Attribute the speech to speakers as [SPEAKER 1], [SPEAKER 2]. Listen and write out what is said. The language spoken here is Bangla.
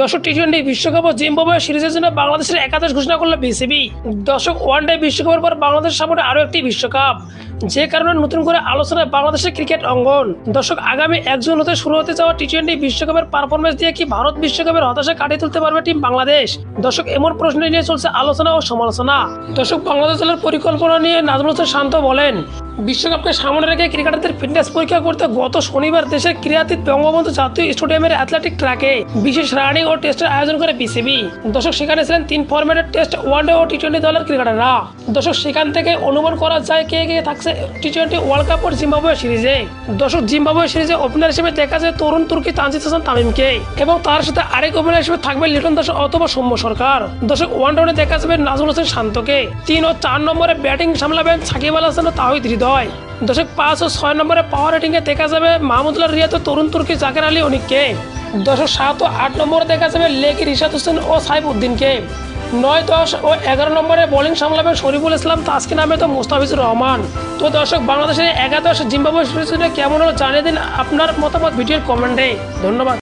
[SPEAKER 1] দর্শক টি টোয়েন্টি বিশ্বকাপ ও জিম্বাবুয়ে সিরিজের জন্য বাংলাদেশের একাদশ ঘোষণা করল বিসিবি। দর্শক ওয়ান ডে বিশ্বকাপের পর বাংলাদেশের সামনে আরও একটি বিশ্বকাপ। যে কারণে নতুন করে আলোচনায় বাংলাদেশের ক্রিকেট অঙ্গন। দর্শক, আগামী এক জুন হতে শুরু হতে যাওয়া টি টোয়েন্টি বিশ্বকাপের পারফরমেন্স দিয়ে কি ভারত বিশ্বকাপের হতাশা কাটিয়ে তুলতে পারবে টিম বাংলাদেশ? দর্শক, এমন প্রশ্ন নিয়ে চলছে আলোচনা ও সমালোচনা। দর্শক, বাংলাদেশ দলের পরিকল্পনা নিয়ে নাজমুল শান্ত বলেন বিশ্বকাপকে সামনে রেখে ক্রিকেটারদের ফিটনেস পরীক্ষা করতে গত শনিবার দেশের ক্রীড়াতীত বঙ্গবন্ধু জাতীয় স্টেডিয়ামের অ্যাথলেটিক ট্র্যাকে বিশেষ রানিং ও টেস্টের আয়োজন করে বিসিবি দর্শক সেখানে ছিলেন তিন ফরম্যাটের টেস্ট ওয়ানডে ও টি টোয়েন্টি দলের ক্রিকেটাররা দর্শক সেখান থেকে অনুমান করা যায় কে কে থাকছে টি টোয়েন্টি ওয়ার্ল্ড কাপ ও জিম্বাবুয়ে সিরিজে। দর্শক জিম্বাবুয়ে সিরিজে ওপেনার হিসেবে দেখা যায় তরুণ তুর্কি তানজিদ হাসান তামিমকে এবং তার সাথে আরেক ওপেনার হিসেবে থাকবে লিটন দাস অথবা সৌম্য সরকার। দর্শক ওয়ান ডাউনে দেখা যাবে নাজমুল হোসেন শান্তকে। তিন ও চার নম্বরে ব্যাটিং সামলাবেন সাকিব আল হাসান ও তাহিদ হৃদয় দর্শক পাঁচ ও ছয় নম্বরে পাওয়ার রেটিংয়ে দেখা যাবে মাহমুদুল্লাহ ও তরুণ তুর্কি জাকের আলী অনিককে। দর্শক সাত ও আট নম্বরে দেখা যাবে লেকি রিশাদ হোসেন ও সাইফ উদ্দিনকে। নয়, দশ ও এগারো নম্বরে বোলিং সামলাবেন শরীফুল ইসলাম তাসকিন আহমেদ ও মুস্তাফিজুর রহমান। তো দর্শক, বাংলাদেশের একাদশ জিম্বাবুয়ে সিরিজে কেমন হলো জানিয়ে দিন আপনার মতামত ভিডিওর কমেন্টে। ধন্যবাদ।